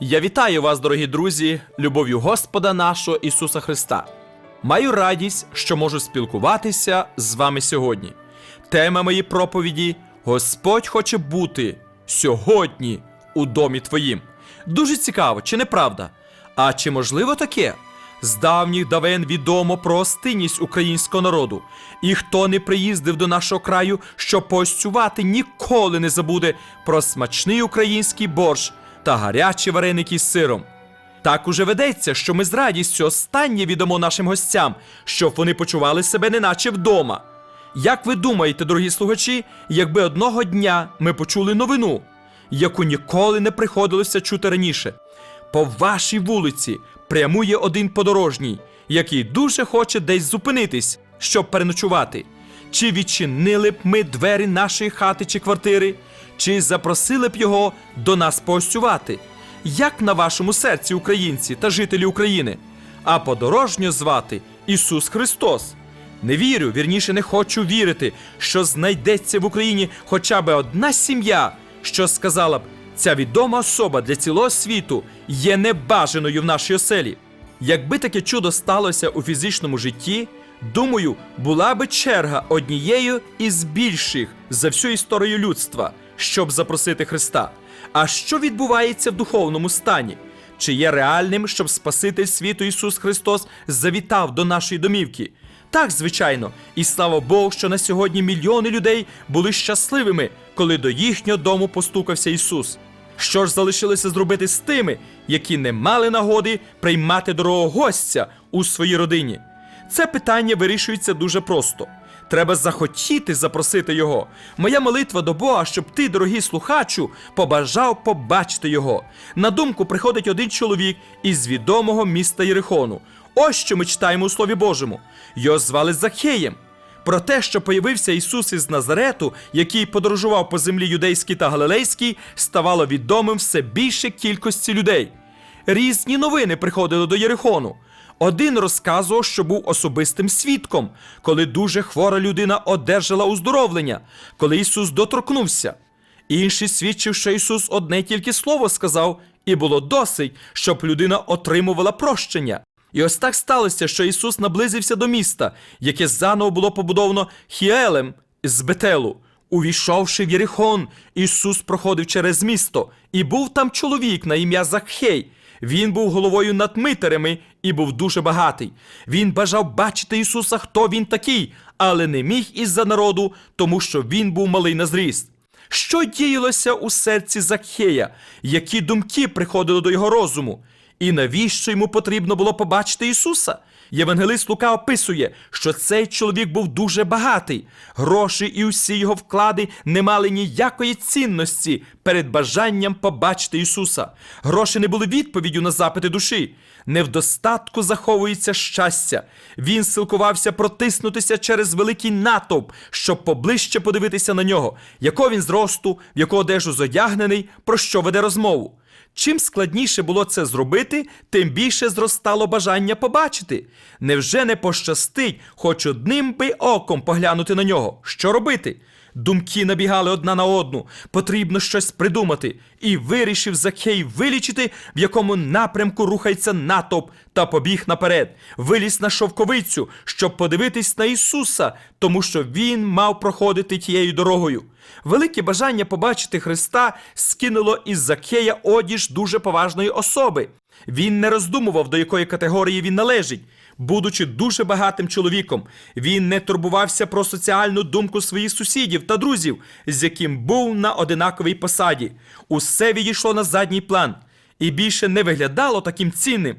Я вітаю вас, дорогі друзі, любов'ю Господа нашого Ісуса Христа. Маю радість, що можу спілкуватися з вами сьогодні. Тема моєї проповіді Господь хоче бути сьогодні у домі твоїм. Дуже цікаво, чи не правда? А чи можливо таке? З давніх давен відомо про остинність українського народу, і хто не приїздив до нашого краю, щоб поостювати, ніколи не забуде про смачний український борщ та гарячі вареники з сиром. Так уже ведеться, що ми з радістю останнє відомо нашим гостям, щоб вони почували себе неначе вдома. Як ви думаєте, дорогі слухачі, якби одного дня ми почули новину, яку ніколи не приходилося чути раніше? По вашій вулиці прямує один подорожній, який дуже хоче десь зупинитись, щоб переночувати. Чи відчинили б ми двері нашої хати чи квартири, чи запросили б його до нас поостювати? Як на вашому серці, українці та жителі України? А подорожньо звати Ісус Христос. Не вірю, вірніше не хочу вірити, що знайдеться в Україні хоча б одна сім'я, що сказала б, ця відома особа для цілого світу є небажаною в нашій оселі. Якби таке чудо сталося у фізичному житті, думаю, була би черга однією із більших за всю історію людства, щоб запросити Христа. А що відбувається в духовному стані? Чи є реальним, щоб Спаситель світу Ісус Христос завітав до нашої домівки? Так, звичайно, і слава Богу, що на сьогодні мільйони людей були щасливими, коли до їхнього дому постукався Ісус. Що ж залишилося зробити з тими, які не мали нагоди приймати дорогого гостя у своїй родині? Це питання вирішується дуже просто. Треба захотіти запросити його. Моя молитва до Бога, щоб ти, дорогий слухачу, побажав побачити його. На думку приходить один чоловік із відомого міста Єрихону. Ось що ми читаємо у Слові Божому. Його звали Захеєм. Про те, що появився Ісус із Назарету, який подорожував по землі юдейській та галилейській, ставало відомим все більше кількості людей. Різні новини приходили до Єрихону. Один розказував, що був особистим свідком, коли дуже хвора людина одержала уздоровлення, коли Ісус доторкнувся. Інший свідчив, що Ісус одне тільки слово сказав, і було досить, щоб людина отримувала прощення. І ось так сталося, що Ісус наблизився до міста, яке заново було побудовано Хіелем з Бетелу. Увійшовши в Єрихон, Ісус проходив через місто, і був там чоловік на ім'я Закхей. Він був головою над митарями і був дуже багатий. Він бажав бачити Ісуса, хто він такий, але не міг із-за народу, тому що він був малий на зріст. Що діялося у серці Закхея, які думки приходили до його розуму? І навіщо йому потрібно було побачити Ісуса? Євангелист Лука описує, що цей чоловік був дуже багатий. Гроші і усі його вклади не мали ніякої цінності перед бажанням побачити Ісуса. Гроші не були відповіддю на запити душі. Не в достатку заховується щастя. Він силкувався протиснутися через великий натовп, щоб поближче подивитися на нього, якого він зросту, в яку одежу зодягнений, про що веде розмову. Чим складніше було це зробити, тим більше зростало бажання побачити. Невже не пощастить хоч одним би оком поглянути на нього? Що робити? Думки набігали одна на одну, потрібно щось придумати, і вирішив Закхей вилічити, в якому напрямку рухається натовп, та побіг наперед, виліз на шовковицю, щоб подивитись на Ісуса, тому що він мав проходити тією дорогою. Велике бажання побачити Христа скинуло із Закхея одіж дуже поважної особи. Він не роздумував, до якої категорії він належить. Будучи дуже багатим чоловіком, він не турбувався про соціальну думку своїх сусідів та друзів, з яким був на одинаковій посаді. Усе відійшло на задній план і більше не виглядало таким цінним.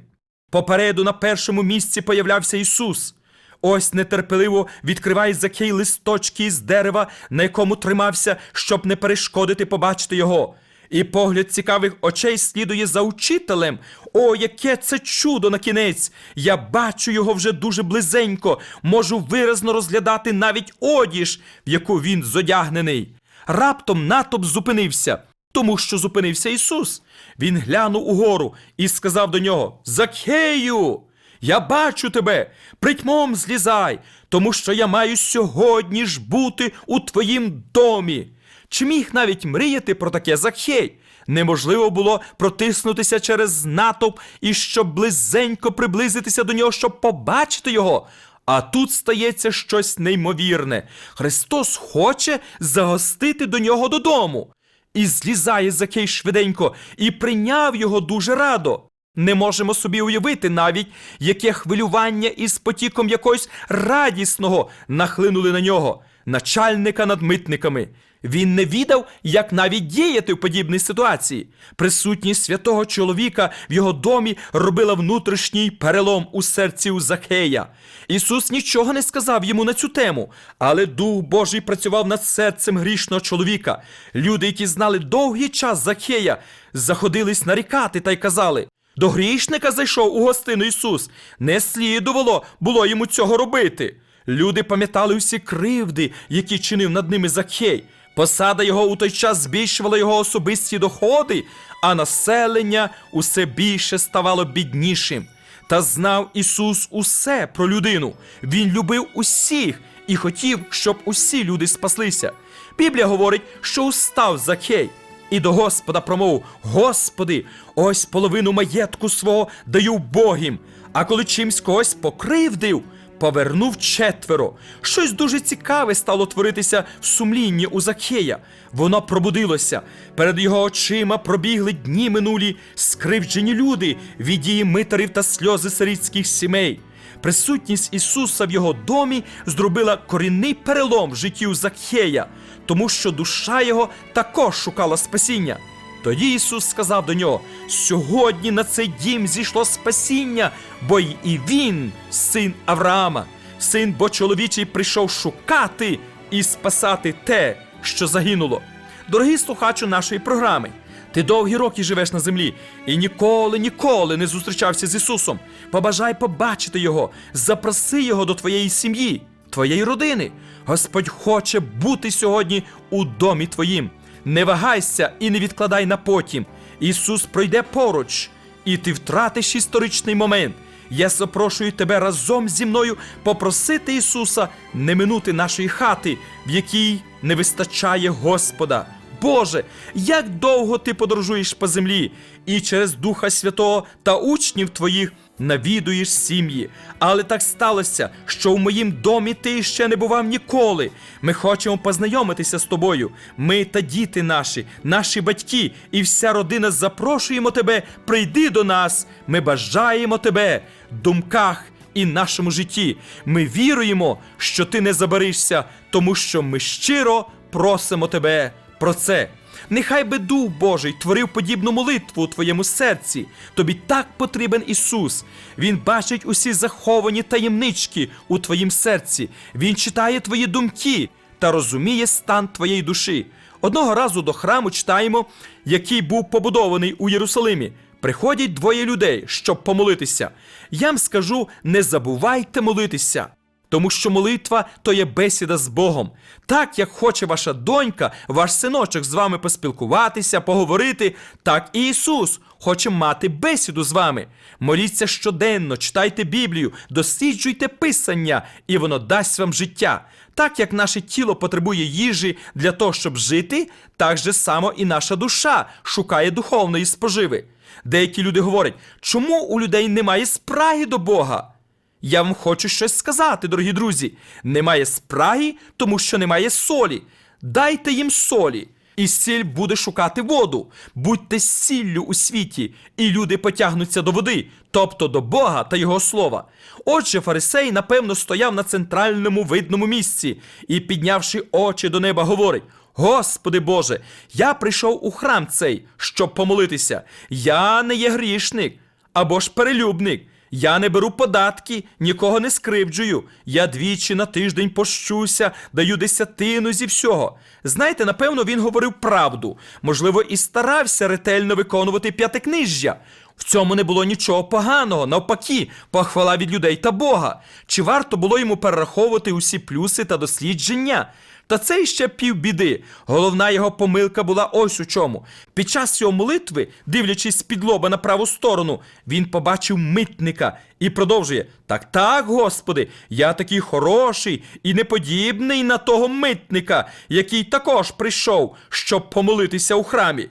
Попереду на першому місці появлявся Ісус. Ось нетерпеливо відкриває Закей листочки з дерева, на якому тримався, щоб не перешкодити побачити його. І погляд цікавих очей слідує за учителем. О, яке це чудо на кінець! Я бачу його вже дуже близенько, можу виразно розглядати навіть одіж, в яку він зодягнений. Раптом натовп зупинився, тому що зупинився Ісус. Він глянув угору і сказав до нього: Закхею! Я бачу тебе, притьмом злізай, тому що я маю сьогодні ж бути у твоїм домі. Чи міг навіть мріяти про таке Закхей? Неможливо було протиснутися через натовп і щоб близенько приблизитися до нього, щоб побачити його. А тут стається щось неймовірне. Христос хоче загостити до нього додому. І злізає Закей швиденько і прийняв його дуже радо. Не можемо собі уявити навіть, яке хвилювання із потіком якогось радісного нахлинули на нього, начальника над митниками. Він не відав, як навіть діяти в подібній ситуації. Присутність святого чоловіка в його домі робила внутрішній перелом у серці у Захея. Ісус нічого не сказав йому на цю тему, але Дух Божий працював над серцем грішного чоловіка. Люди, які знали довгий час Захея, заходились нарікати та й казали. До грішника зайшов у гостину Ісус. Не слідувало було йому цього робити. Люди пам'ятали усі кривди, які чинив над ними Закхей. Посада його у той час збільшувала його особисті доходи, а населення усе більше ставало біднішим. Та знав Ісус усе про людину. Він любив усіх і хотів, щоб усі люди спаслися. Біблія говорить, що устав Закхей і до Господа промовив: Господи, ось половину маєтку свого даю Богім, а коли чимсь когось покривдив, повернув четверо. Щось дуже цікаве стало творитися в сумлінні у Закхея. Воно пробудилося. Перед його очима пробігли дні минулі, скривджені люди від дії митарів та сльози сирітських сімей. Присутність Ісуса в його домі зробила корінний перелом в житті Закхея, тому що душа його також шукала спасіння. Тоді Ісус сказав до нього: сьогодні на цей дім зійшло спасіння, бо і він, син Авраама, син бо чоловічий прийшов шукати і спасати те, що загинуло. Дорогий слухачу нашої програми. Ти довгі роки живеш на землі і ніколи, ніколи не зустрічався з Ісусом. Побажай побачити Його, запроси Його до твоєї сім'ї, твоєї родини. Господь хоче бути сьогодні у домі твоїм. Не вагайся і не відкладай на потім. Ісус пройде поруч, і ти втратиш історичний момент. Я запрошую тебе разом зі мною попросити Ісуса не минути нашої хати, в якій не вистачає Господа. Боже, як довго ти подорожуєш по землі, і через Духа Святого та учнів твоїх навідуєш сім'ї. Але так сталося, що в моїм домі ти ще не бував ніколи. Ми хочемо познайомитися з тобою. Ми та діти наші, наші батьки, і вся родина запрошуємо тебе, прийди до нас. Ми бажаємо тебе в думках і нашому житті. Ми віруємо, що ти не забаришся, тому що ми щиро просимо тебе про це. Нехай би Дух Божий творив подібну молитву у твоєму серці. Тобі так потрібен Ісус. Він бачить усі заховані таємнички у твоїм серці. Він читає твої думки та розуміє стан твоєї душі. Одного разу до храму читаємо, який був побудований у Єрусалимі. Приходять двоє людей, щоб помолитися. Я вам скажу: не забувайте молитися. Тому що молитва то є бесіда з Богом. Так як хоче ваша донька, ваш синочок з вами поспілкуватися, поговорити, так і Ісус хоче мати бесіду з вами. Моліться щоденно, читайте Біблію, досліджуйте Писання, і воно дасть вам життя. Так як наше тіло потребує їжі для того, щоб жити, так же само і наша душа шукає духовної споживи. Деякі люди говорять, чому у людей немає спраги до Бога? Я вам хочу щось сказати, дорогі друзі. Немає спраги, тому що немає солі. Дайте їм солі, і сіль буде шукати воду. Будьте сіллю у світі, і люди потягнуться до води, тобто до Бога та Його слова. Отже, фарисей, напевно, стояв на центральному видному місці і, піднявши очі до неба, говорить: Господи Боже, я прийшов у храм цей, щоб помолитися. Я не є грішник або ж перелюбник. Я не беру податки, нікого не скривджую. Я двічі на тиждень пощуся, даю десятину зі всього. Знаєте, напевно, він говорив правду, можливо, і старався ретельно виконувати п'ятикнижжя. В цьому не було нічого поганого, навпаки, похвала від людей та Бога. Чи варто було йому перераховувати усі плюси та дослідження? Та це ще півбіди. Головна його помилка була ось у чому. Під час його молитви, дивлячись з-під лоба на праву сторону, він побачив митника і продовжує: Так, так, Господи, я такий хороший і неподібний на того митника, який також прийшов, щоб помолитися у храмі.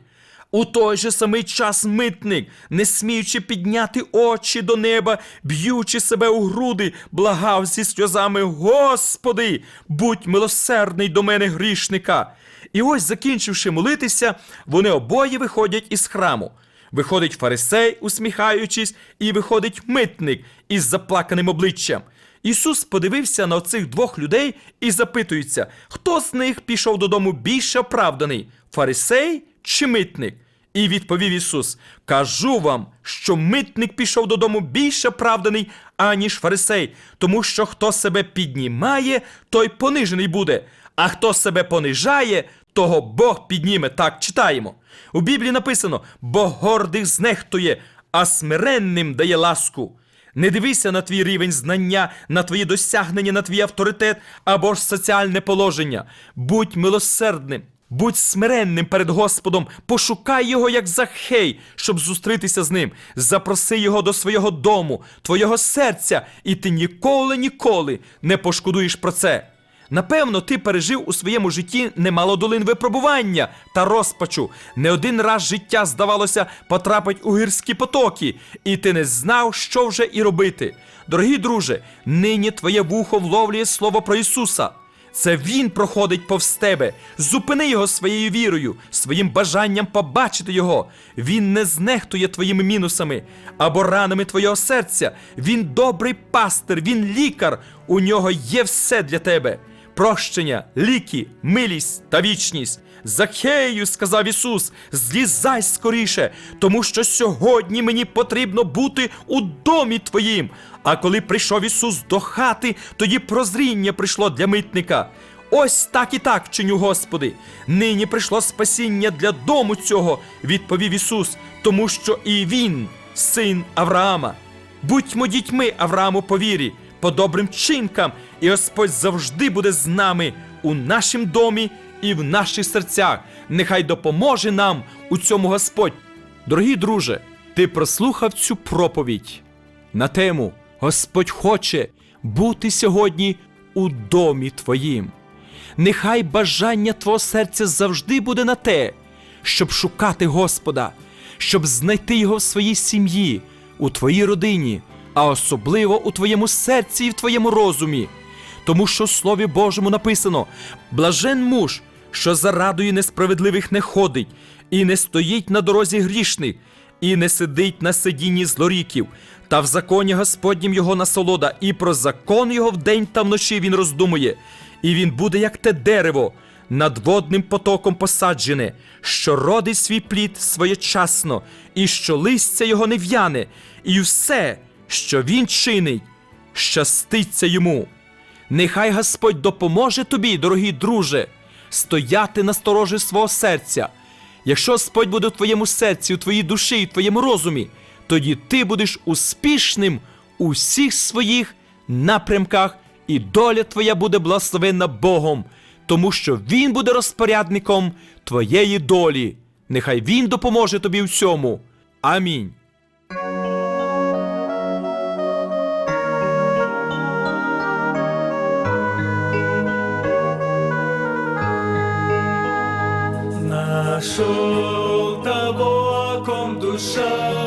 У той же самий час митник, не сміючи підняти очі до неба, б'ючи себе у груди, благав зі сльозами: Господи, будь милосердний до мене грішника. І ось, закінчивши молитися, вони обоє виходять із храму. Виходить фарисей, усміхаючись, і виходить митник із заплаканим обличчям. Ісус подивився на оцих двох людей і запитується, хто з них пішов додому більше оправданий фарисей чи митник? І відповів Ісус: Кажу вам, що митник пішов додому більше оправданий, аніж фарисей, тому що хто себе піднімає, той понижений буде, а хто себе понижає, того Бог підніме. Так читаємо. У Біблії написано: Бог гордих знехтує, а смиренним дає ласку. Не дивися на твій рівень знання, на твої досягнення, на твій авторитет або ж соціальне положення. Будь милосердним, будь смиренним перед Господом, пошукай його як Захей, щоб зустрітися з ним. Запроси його до свого дому, твого серця, і ти ніколи, ніколи не пошкодуєш про це. Напевно, ти пережив у своєму житті немало долин випробування та розпачу. Не один раз життя, здавалося, потрапить у гірські потоки, і ти не знав, що вже і робити. Дорогі друже, нині твоє вухо вловлює слово про Ісуса. Це Він проходить повз тебе. Зупини його своєю вірою, своїм бажанням побачити його. Він не знехтує твоїми мінусами або ранами твого серця. Він добрий пастир, він лікар. У нього є все для тебе. Прощення, ліки, милість та вічність. Захею, сказав Ісус, злізай скоріше, тому що сьогодні мені потрібно бути у домі твоїм. А коли прийшов Ісус до хати, тоді прозріння прийшло для митника. Ось так і так чиню, Господи. Нині прийшло спасіння для дому цього, відповів Ісус, тому що і Він, син Авраама. Будьмо дітьми Аврааму по вірі, по добрим чинкам, і Господь завжди буде з нами у нашім домі і в наших серцях. Нехай допоможе нам у цьому Господь. Дорогі друже, ти прослухав цю проповідь на тему Господь хоче бути сьогодні у домі твоїм. Нехай бажання твого серця завжди буде на те, щоб шукати Господа, щоб знайти Його в своїй сім'ї, у твоїй родині, а особливо у твоєму серці і в твоєму розумі. Тому що в Слові Божому написано: блажен муж, що за радою несправедливих не ходить, і не стоїть на дорозі грішних, і не сидить на сидінні злоріків, та в законі Господнім його насолода, і про закон його вдень та вночі він роздумує, і він буде, як те дерево, над водним потоком посаджене, що родить свій плід своєчасно, і що листя його не в'яне, і все, що він чинить, щаститься йому. Нехай Господь допоможе тобі, дорогий друже, стояти на сторожі свого серця. Якщо Господь буде у твоєму серці, у твоїй душі і в твоєму розумі, тоді ти будеш успішним у всіх своїх напрямках, і доля твоя буде благословенна Богом, тому що Він буде розпорядником твоєї долі. Нехай Він допоможе тобі в цьому. Амінь. solta boa condução.